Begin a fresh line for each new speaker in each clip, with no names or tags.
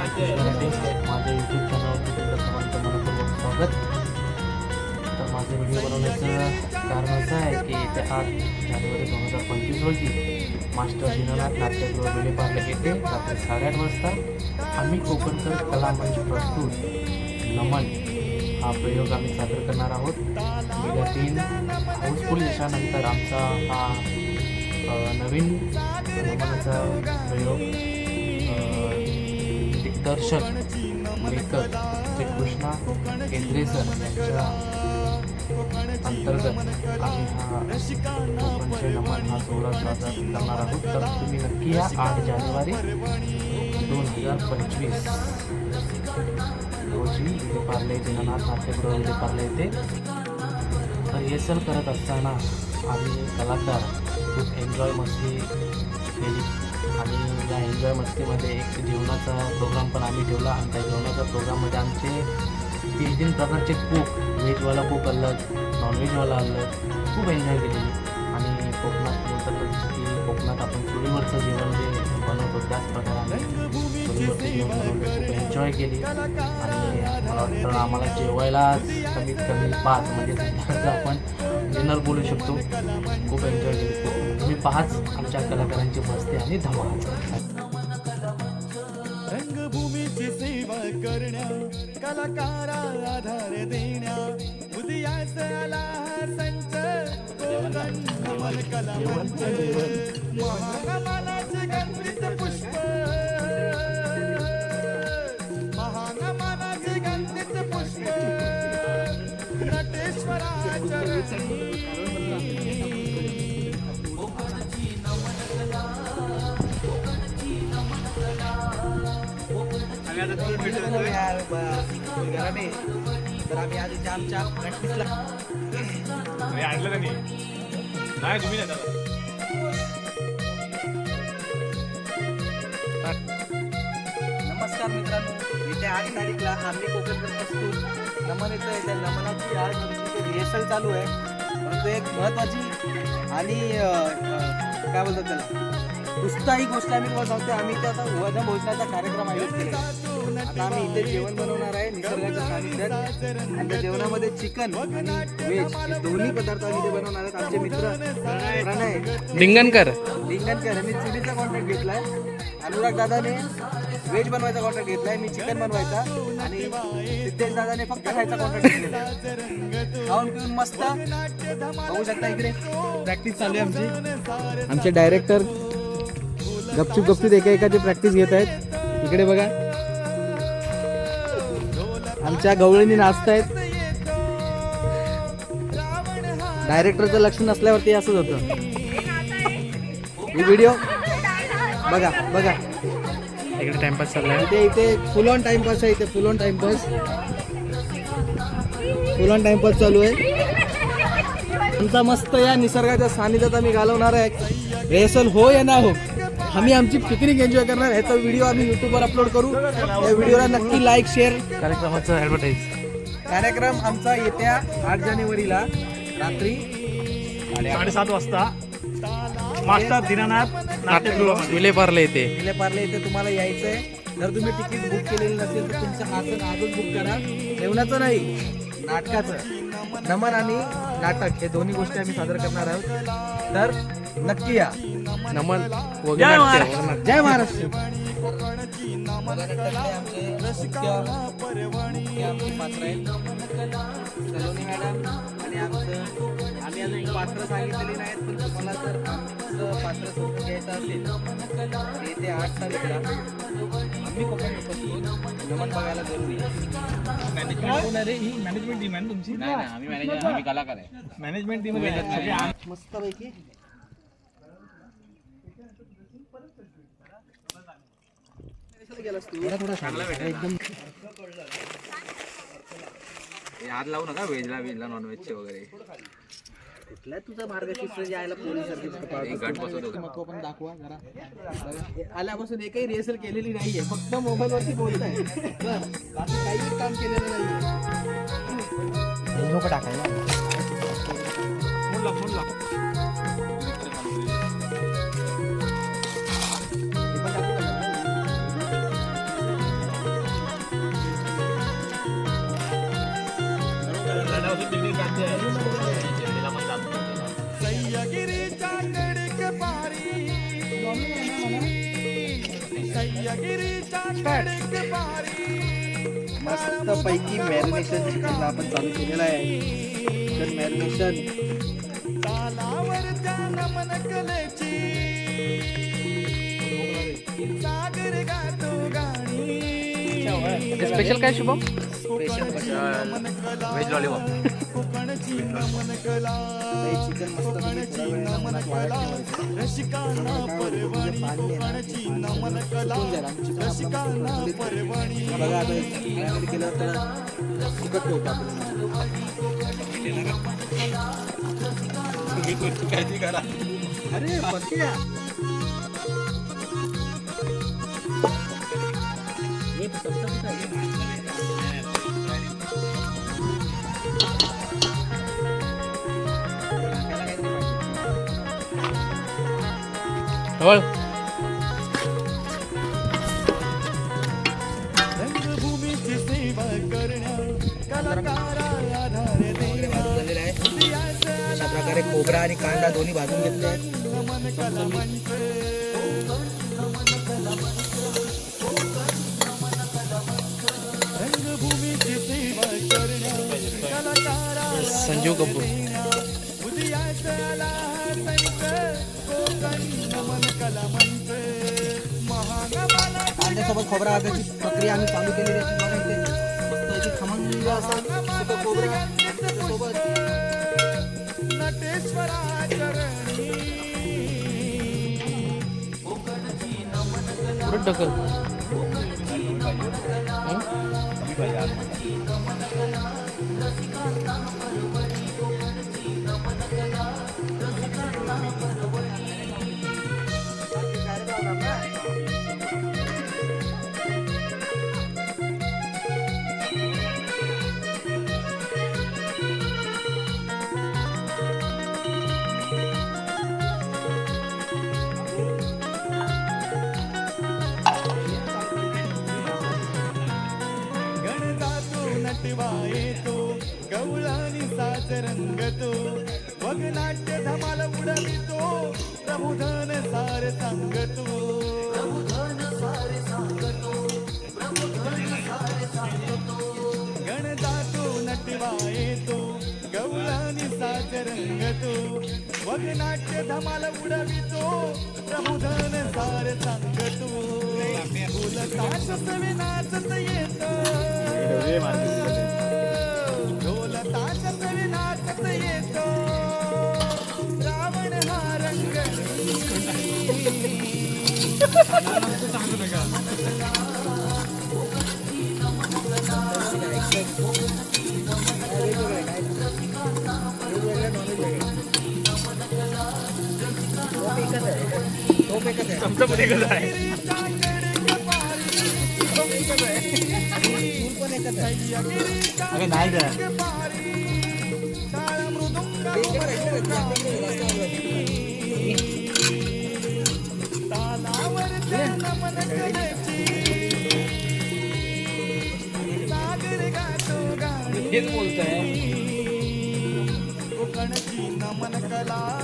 माझ्या यूट्यूब चॅनलवरती तुमचं सर्वांचं मनपूर्वक स्वागत. तर माझं व्हिडिओ बनवण्याचं कारण असं आहे की येत्या आठ जानेवारी दोन हजार पंचवीस रोजी मास्टर दीननाथ नाट्यगृह वेळेपार्ले येथे रात्री साडेआठ वाजता आम्ही कोकणकर कला मंच प्रस्तुत नमन हा प्रयोग आम्ही सादर करणार आहोत. गेल्या तीन हाऊसफुल यशानंतर आमचा हा नवीन नमनाचा प्रयोग दिग्दर्शक लेखक श्री कृष्णा यांच्या अंतर्गत आम्ही हा नमन हा सोहळा साजरा करणार आहोत तर तुम्ही नक्की या आठ जानेवारी दोन हजार पंचवीस. रोजी विलेपार्ले दीननाथ नाट्यगृह पार्ले येते. रिहर्सल करत असताना आम्ही कलाकार खूप एन्जॉय मस्ती केली. आणि या एन्जॉय मस्तीमध्ये एक जेवणाचा प्रोग्राम पण आम्ही ठेवला आणि त्या जेवणाच्या प्रोग्राममध्ये आमचे तीन तीन प्रकारचे कुक व्हेजवाला कुक अलग नॉनव्हेजवाला अलग खूप एन्जॉय केलेली. आणि कोकणात म्हणतात की कोकणात आपण चुलीवरचं जेवण जे बनवतो त्याच प्रकारे आम्ही चुलीवरचं जेवण बनवलं खूप एन्जॉय केली. आणि मला वाटतं आम्हाला जेवायला कमीत कमी पाच म्हणजे आपण डिनर बोलू शकतो. खूप एन्जॉय केली. तुम्ही पाहाच. आमच्या कलाकारांची मस्ती आणि धमाल.
रंगभूमीची सेवा करण्या कलाकारा आधार देण्या. उदयास आला संच कमल नमन कला मंच. महानमानाचे गणपतीच पुष्प. महानमानाचे गणपतीच पुष्प. नटेश्वराचरणी.
तर आम्ही आधी आमच्या प्रॅक्टिसला
आणलं नाही तुम्ही नाही
नमस्कार मित्रांनो येत्या आठ तारीखला आम्ही कोकणकर असतो नमन येतं त्या नमनाची आज रिहर्सल चालू आहे. परंतु एक महत्त्वाची आणि काय बोलतात त्याला? उत्साही गोष्ट आम्ही तुम्हाला सांगतो आम्ही त्याचा वजन भोजनाचा कार्यक्रम आयोजित केला आहे. आता आम्ही इथे जेवण बनवणार आहे निसर्गाच्या सानिध्यात. आणि त्या जेवणामध्ये चिकन आणि व्हेज दोन्ही पदार्थ आम्ही इथे बनवणार आहेत. आमचे मित्र प्रणय
लिंगनकर
लिंगणकर यांनी चुलीचा कॉन्ट्रॅक्ट घेतलाय. अनुराग दादाने व्हेज बनवायचा कॉन्ट्रॅक्ट घेतलाय मी चिकन बनवायचा. आणि सिद्धेश दादाने फक्त खायचा कॉन्ट्रॅक्ट घेतलेला खाऊन पिऊन मस्त बघू शकता इकडे. प्रॅक्टिस चालू आहे आमची. आमचे डायरेक्टर गपचूप गपचूप एका एकाची प्रॅक्टिस घेत आहेत. इकडे बघा. आमच्या गवळणी नाचतायत. डायरेक्टरचं लक्ष नसल्यावरती असंच होतं. ही व्हिडिओ बघा बघा.
इकडे टाइमपास चाललाय.
इथे इथे फुल ऑन टाइमपास आहे इथे full on timepass full on timepass चालू आहे. आमचा मस्त या निसर्गाच्या सानिध्यात आम्ही घालवणार आहे. रेसल हो या ना हो? आम्ही आमची पिकनिक एन्जॉय करणार. ह्याचा व्हिडिओ आम्ही युट्यूबवर अपलोड करू. या व्हिडिओला नक्की लाईक शेअर
कार्यक्रमाचं ॲडव्हर्टाईज
कार्यक्रम आमचा येत्या आठ जानेवारीला रात्री
साडेसात वाजता. मास्टर दीनानाथ नाट्यगृह.
विलेपार्ले येथे
गेल्या पार्ले इथे तुम्हाला यायचं आहे जर तुम्ही तिकीट बुक केलेलं नसेल तर तुमचं आसन आजच बुक करा. जेवणाचं नाही नाटकाचं. नमन आणि नाटक हे दोन्ही गोष्टी आम्ही सादर करणार आहोत. तर नक्की या.
नमन
जय महाराष्ट्र. आमचे मुख्य मुख्य आमचे पात्र आहेत. सलोनी मॅडम आणि आमचं आम्ही अजून पात्र सांगितलेली नाहीत पण तुम्हाला जर आमचं पात्र समजून घ्यायचं असेल येते आठ तारीखला आम्ही कोकण उपस्थित नमन बघायला जरूर
मॅनेजमेंट टीम आहे ना तुमची? मॅनेजमेंट टीम
मस्तपैकी एकदम
याद लावू नका व्हेजला व्हेजला नॉनव्हेजचे वगैरे
कुठला तुझा मार्गशीर्ष यायला महत्त्व पण दाखवा जरा आल्यापासून एकही रिहर्सल केलेली नाहीये फक्त मोबाईल वरती बोलताय काही काम केलेलं
नाही टाकायला
फोन लाव फोन लाव.
मस्त पैकी मॅरिनेशन चिकनला आपण चालू केलेलं आहे. Chicken marination.
तालावरच्या नमन कलेची. सागर गातो गाणी.
स्पेशल काय शुभम?
व्हेज लॉलीपॉप
कोकणची नमन कला कोकणची नमन कला रसिकांना परवाणी कोकणची नमन कला रसिकांना परवाणी
बघा आता मॅरिनेट बघूया
रंगभूमीची सेवा करण्या कलाकारा आधार देण्या
झालेलं आहे अशा प्रकारे खोबरा आणि कांदा दोन्ही भाजून घेतले. आहेत
नमन कला मंच रंगभूमीची सेवा करण्या कलाकारा
संजीव कपूर.
संत कोकण.
कांद्यासोबत खोबरा अर्ध्याची प्रक्रिया आम्ही चालू केलेली आहे. खमंग असा खोबरं त्याच्यासोबत
नटेश्वरा चरणी
पुढे ढकल
वगनाट्य धमाल उडवितो. प्रबुधन सार सांगतो बोलताच सवे नाचत येतो. ढोल ताशत विनाचत येतो. रावण हा रंग
चमचा एकच आहे
अरे नाही बोलतोय.
कोकणची नमन कला.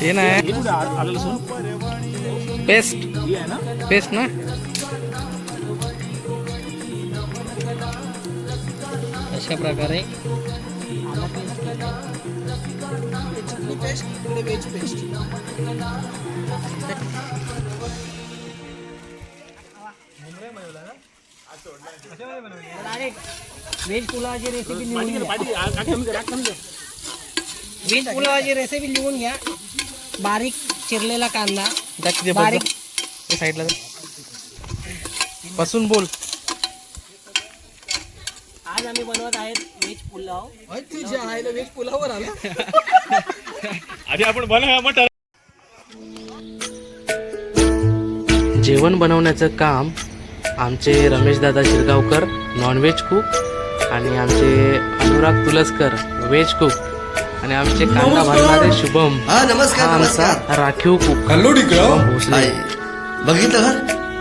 ते नाही पेस्ट पेस्ट ना? अशा प्रकारे
चिकनी पेस्ट व्हेज
पुलावाची रेसिपी लिहून घ्या व्हेज पुलावाची रेसिपी लिहून घ्या बारीक चिरलेला कांदा बारीक
साईडला बसून बोल
आज आम्ही बनवत आहेत व्हेज पुलाव
तुझ्या आईला वेज पुलावर आला
आधी आपण बनवूया मग
जेवण बनवण्याचं काम आमचे रमेशदादा शिरगावकर नॉनव्हेज कुक आणि आमचे अनुराग तुलसकर व्हेज कुक आणि आमचे कांदा भाजणारे शुभम.
हा नमस्कार
आमचा
नमस्कार.
राखीव कुक शुभम भोसले.
बघितलं का?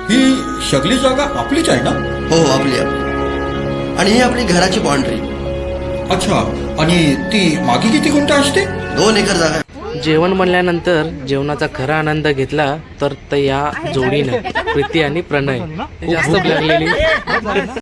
ही सगळी जागा आपलीच आहे ना?
हो हो आपली आपली. आणि ही आपली घराची बाउंड्री
अच्छा आणि ती मागे किती गुंठ असते?
दोन एकर जागा.
जेवण बनल्यानंतर जेवणाचा खरा आनंद घेतला तर त्या जोडीनं प्रीती आणि प्रणय. भूक लागलेली.